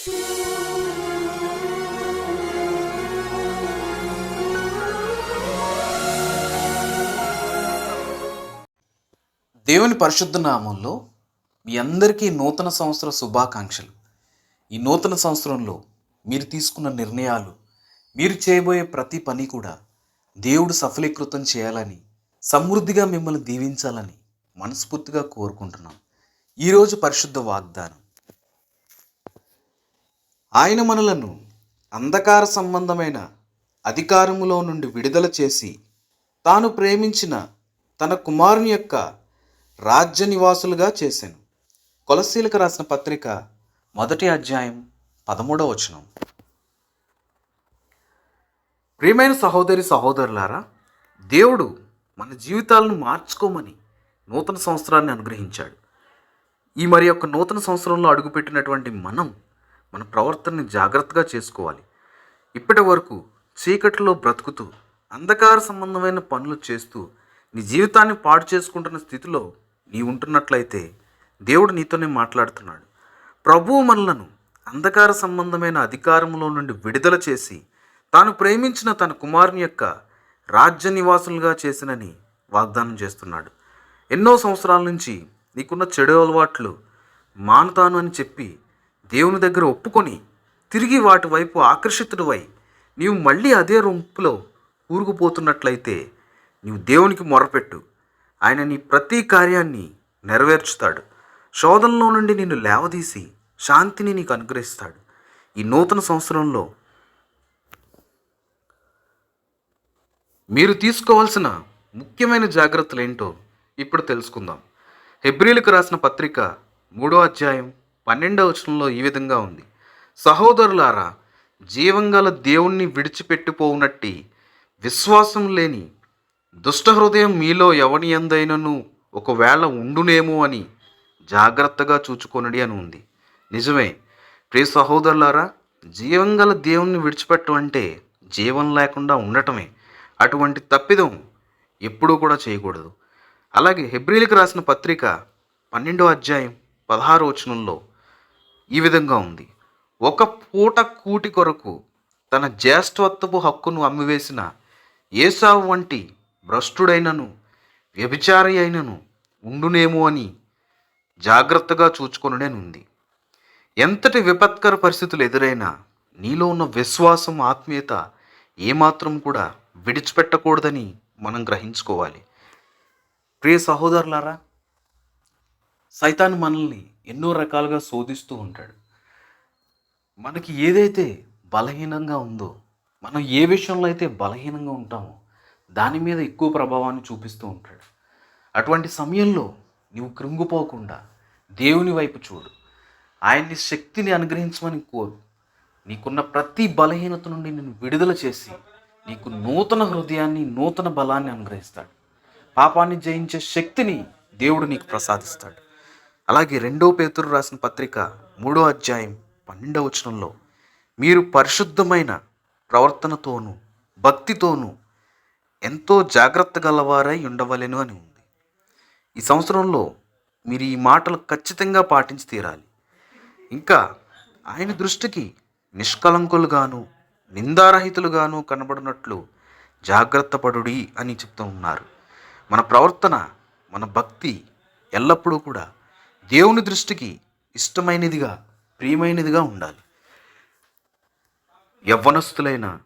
దేవుని పరిశుద్ధ నామంలో మీ అందరికీ నూతన సంవత్సర శుభాకాంక్షలు. ఈ నూతన సంవత్సరంలో మీరు తీసుకున్న నిర్ణయాలు మీరు చేయబోయే ప్రతి పని కూడా దేవుడు సఫలీకృతం చేయాలని సమృద్ధిగా మిమ్మల్ని దీవించాలని మనస్ఫూర్తిగా కోరుకుంటున్నాం. ఈరోజు పరిశుద్ధ వాగ్దానం. ఆయన మనలను అంధకార సంబంధమైన అధికారములో నుండి విడుదల చేసి తాను ప్రేమించిన తన కుమారుని యొక్క రాజ్య నివాసులుగా చేశాను కొలశీలకు రాసిన పత్రిక మొదటి అధ్యాయం పదమూడవ వచనం. ప్రియమైన సహోదరి సహోదరులారా దేవుడు మన జీవితాలను మార్చుకోమని నూతన సంవత్సరాన్ని అనుగ్రహించాడు. ఈ మరి యొక్క నూతన సంవత్సరంలో అడుగుపెట్టినటువంటి మనం మన ప్రవర్తనని జాగ్రత్తగా చేసుకోవాలి. ఇప్పటి వరకు చీకటిలో బ్రతుకుతూ అంధకార సంబంధమైన పనులు చేస్తూ నీ జీవితాన్ని పాడు చేసుకుంటున్న స్థితిలో నీ ఉంటున్నట్లయితే దేవుడు నీతోనే మాట్లాడుతున్నాడు. ప్రభువు మనలను అంధకార సంబంధమైన అధికారంలో నుండి విడుదల చేసి తాను ప్రేమించిన తన కుమారుని యొక్క రాజ్య నివాసులుగా చేసినని వాగ్దానం చేస్తున్నాడు. ఎన్నో సంవత్సరాల నుంచి నీకున్న చెడు అలవాట్లు మానుతాను అని చెప్పి దేవుని దగ్గర ఒప్పుకొని తిరిగి వాటి వైపు ఆకర్షితుడివై నీవు మళ్ళీ అదే రొంపులో ఊరుకుపోతున్నట్లయితే నీవు దేవునికి మొరపెట్టు. ఆయన నీ ప్రతి కార్యాన్ని నెరవేర్చుతాడు. శోధనలో నుండి నిన్ను లేవదీసి శాంతిని నీకు అనుగ్రహిస్తాడు. ఈ నూతన సంవత్సరంలో మీరు తీసుకోవాల్సిన ముఖ్యమైన జాగ్రత్తలు ఏంటో ఇప్పుడు తెలుసుకుందాం. హెబ్రిలకు రాసిన పత్రిక మూడో అధ్యాయం పన్నెండవ వచనంలో ఈ విధంగా ఉంది. సహోదరులారా జీవంగల దేవుణ్ణి విడిచిపెట్టిపోవునట్టి విశ్వాసం లేని దుష్ట హృదయం మీలో ఎవని ఎందైనను ఒకవేళ ఉండునేమో అని జాగ్రత్తగా చూచుకొనడి అని ఉంది. నిజమే. ప్రియ సహోదరులారా జీవంగల దేవుణ్ణి విడిచిపెట్టడం అంటే జీవం లేకుండా ఉండటమే. అటువంటి తప్పిదం ఎప్పుడూ కూడా చేయకూడదు. అలాగే హెబ్రిలకు రాసిన పత్రిక పన్నెండో అధ్యాయం పదహారు వచనంలో ఈ విధంగా ఉంది. ఒక పూట కూటి కొరకు తన జ్యేష్ఠత్వపు హక్కును అమ్మివేసిన ఏసావు వంటి భ్రష్టుడైనను వ్యభిచారి అయినను ఉండునేమో అని జాగ్రత్తగా చూచుకొనుడేనుంది ఎంతటి విపత్కర పరిస్థితులు ఎదురైనా నీలో ఉన్న విశ్వాసం ఆత్మీయత ఏమాత్రం కూడా విడిచిపెట్టకూడదని మనం గ్రహించుకోవాలి. ప్రియ సహోదరులారా సైతాన్ మనల్ని ఎన్నో రకాలుగా శోధిస్తూ ఉంటాడు. మనకి ఏదైతే బలహీనంగా ఉందో మనం ఏ విషయంలో అయితే బలహీనంగా ఉంటామో దాని మీద ఎక్కువ ప్రభావాన్ని చూపిస్తూ ఉంటాడు. అటువంటి సమయంలో నువ్వు కృంగిపోకుండా దేవుని వైపు చూడు. ఆయన్ని శక్తిని అనుగ్రహించమని కోరు. నీకున్న ప్రతి బలహీనత నుండి నేను విడుదల చేసి నీకు నూతన హృదయాన్ని నూతన బలాన్ని అనుగ్రహిస్తాడు. పాపాన్ని జయించే శక్తిని దేవుడు నీకు ప్రసాదిస్తాడు. అలాగే రెండో పేతురు రాసిన పత్రిక మూడో అధ్యాయం పన్నెండవ వచనంలో మీరు పరిశుద్ధమైన ప్రవర్తనతోనూ భక్తితోనూ ఎంతో జాగ్రత్త గలవారై ఉండవలెను అని ఉంది. ఈ సంవత్సరంలో మీరు ఈ మాటలు ఖచ్చితంగా పాటించి తీరాలి. ఇంకా ఆయన దృష్టికి నిష్కలంకులుగాను నిందారహితులుగాను కనబడినట్లు జాగ్రత్త పడుడి అని చెప్తూ ఉన్నారు. మన ప్రవర్తన మన భక్తి ఎల్లప్పుడూ కూడా దేవుని దృష్టికి ఇష్టమైనదిగా ప్రియమైనదిగా ఉండాలి. యవ్వనస్తులైన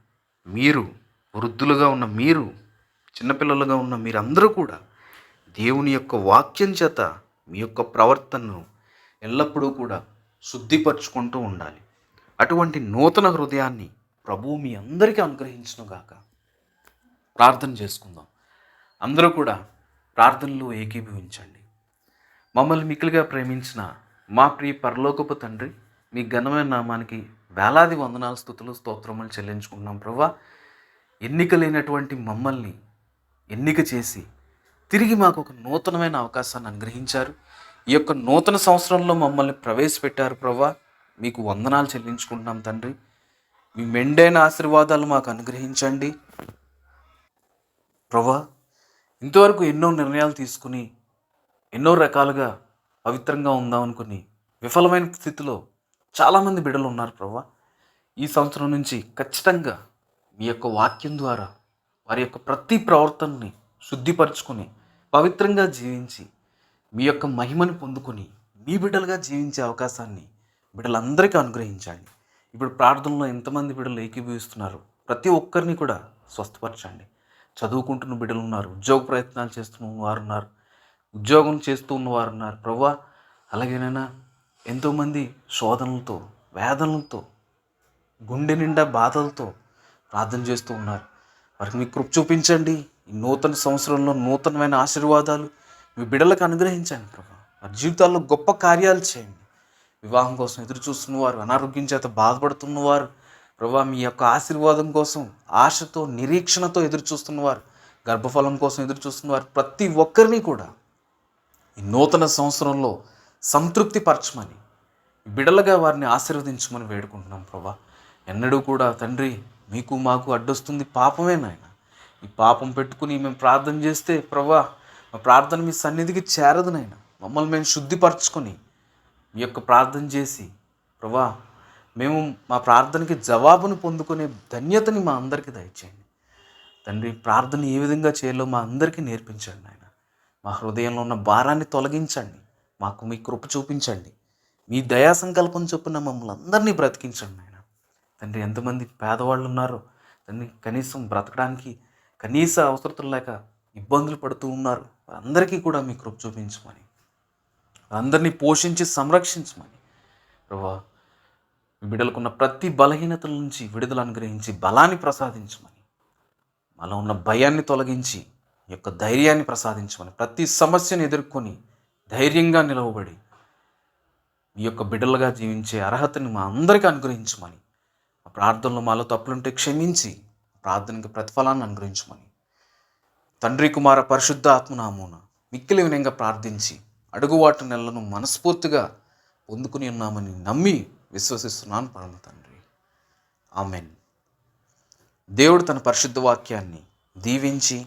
మీరు వృద్ధులుగా ఉన్న మీరు చిన్నపిల్లలుగా ఉన్న మీరందరూ కూడా దేవుని యొక్క వాక్యం చేత మీ యొక్క ప్రవర్తనను ఎల్లప్పుడూ కూడా శుద్ధిపరచుకుంటూ ఉండాలి. అటువంటి నూతన హృదయాన్ని ప్రభువు మీ అందరికీ అనుగ్రహించునుగాక ప్రార్థన చేసుకుందాం. అందరూ కూడా ప్రార్థనలో ఏకీభవించండి. మమ్మల్ని మిక్కిలిగా ప్రేమించిన మా ప్రియ పరలోకపు తండ్రి మీ ఘనమైన నామానికి వేలాది వందనాల స్థుతులు స్తోత్రములు చెల్లించుకుంటున్నాం ప్రభా. ఎన్నిక లేనటువంటి మమ్మల్ని ఎన్నిక చేసి తిరిగి మాకు ఒక నూతనమైన అవకాశాన్ని అనుగ్రహించారు. ఈ యొక్క నూతన సంవత్సరంలో మమ్మల్ని ప్రవేశపెట్టారు ప్రభా. మీకు వందనాలు చెల్లించుకుంటున్నాం తండ్రి. మీ మెండైన ఆశీర్వాదాలు మాకు అనుగ్రహించండి. ప్రభా ఇంతవరకు ఎన్నో నిర్ణయాలు తీసుకుని ఎన్నో రకాలుగా పవిత్రంగా ఉందాం అనుకుని విఫలమైన స్థితిలో చాలామంది బిడ్డలు ఉన్నారు ప్రభా ఈ సంవత్సరం నుంచి ఖచ్చితంగా మీ యొక్క వాక్యం ద్వారా వారి యొక్క ప్రతి ప్రవర్తనని శుద్ధిపరచుకొని పవిత్రంగా జీవించి మీ యొక్క మహిమని పొందుకొని మీ బిడ్డలుగా జీవించే అవకాశాన్ని బిడ్డలందరికీ అనుగ్రహించండి. ఇప్పుడు ప్రార్థనలో ఎంతమంది బిడ్డలు ఏకీభవిస్తున్నారు? ప్రతి ఒక్కరిని కూడా స్వస్థపరచండి. చదువుకుంటున్న బిడ్డలు ఉన్నారు ఉద్యోగ ప్రయత్నాలు చేస్తున్న వారు ఉన్నారు ఉద్యోగం చేస్తూ ఉన్నవారు ఉన్నారు ప్రభా అలాగేనైనా ఎంతోమంది శోధనలతో వేదనలతో గుండె నిండా బాధలతో ప్రార్థన చేస్తూ ఉన్నారు. వారికి మీ కృప చూపించండి. ఈ నూతన సంవత్సరంలో నూతనమైన ఆశీర్వాదాలు మీ బిడ్డలకు అనుగ్రహించండి ప్రభా వారి జీవితాల్లో గొప్ప కార్యాలు చేయండి. వివాహం కోసం ఎదురు చూస్తున్నవారు అనారోగ్యం చేత బాధపడుతున్నవారు ప్రభా మీ యొక్క ఆశీర్వాదం కోసం ఆశతో నిరీక్షణతో ఎదురు చూస్తున్నవారు గర్భఫలం కోసం ఎదురు చూస్తున్నవారు ప్రతి ఒక్కరిని కూడా ఈ నూతన సంవత్సరంలో సంతృప్తి పరచమని బిడలగా వారిని ఆశీర్వదించమని వేడుకుంటున్నాం ప్రభా. ఎన్నడూ కూడా తండ్రి మీకు మాకు అడ్డొస్తుంది పాపమే నాయన. ఈ పాపం పెట్టుకుని మేము ప్రార్థన చేస్తే ప్రభా మా ప్రార్థన మీ సన్నిధికి చేరదు నాయన. మమ్మల్ని మేము శుద్ధిపరచుకొని మీ యొక్క ప్రార్థన చేసి ప్రభా మేము మా ప్రార్థనకి జవాబును పొందుకునే ధన్యతని మా అందరికీ దయచేయండి. తండ్రి ప్రార్థన ఏ విధంగా చేయాలో మా అందరికీ నేర్పించండి ఆయన మా హృదయంలో ఉన్న భారాన్ని తొలగించండి. మాకు మీ కృప చూపించండి. మీ దయా సంకల్పం చొప్పున మమ్మల్ని అందరినీ బ్రతికించండి ఆయన తండ్రి ఎంతమంది పేదవాళ్ళు ఉన్నారో తండ్రి కనీసం బ్రతకడానికి కనీస అవసరతలు లేక ఇబ్బందులు పడుతూ ఉన్నారు. అందరికీ కూడా మీ కృప చూపించమని అందరినీ పోషించి సంరక్షించమని ప్రభా బిడ్డలకున్న ప్రతి బలహీనతల నుంచి విడుదల అనుగ్రహించి బలాన్ని ప్రసాదించమని మాలో ఉన్న భయాన్ని తొలగించి యొక్క ధైర్యాన్ని ప్రసాదించమని ప్రతి సమస్యను ఎదుర్కొని ధైర్యంగా నిలవబడి మీ యొక్క బిడ్డలుగా జీవించే అర్హతని మా అందరికీ అనుగ్రహించమని ఆ ప్రార్థనలో మాలో తప్పులుంటే క్షమించి ప్రార్థనకి ప్రతిఫలాన్ని అనుగ్రహించమని. తండ్రి కుమార పరిశుద్ధ ఆత్మనామూన మిక్కిలి వినయంగా ప్రార్థించి అడుగువాటి నెలలను మనస్ఫూర్తిగా పొందుకుని ఉన్నామని నమ్మి విశ్వసిస్తున్నాను పరమ తండ్రి. ఆమెన్. దేవుడు తన పరిశుద్ధ వాక్యాన్ని దీవించి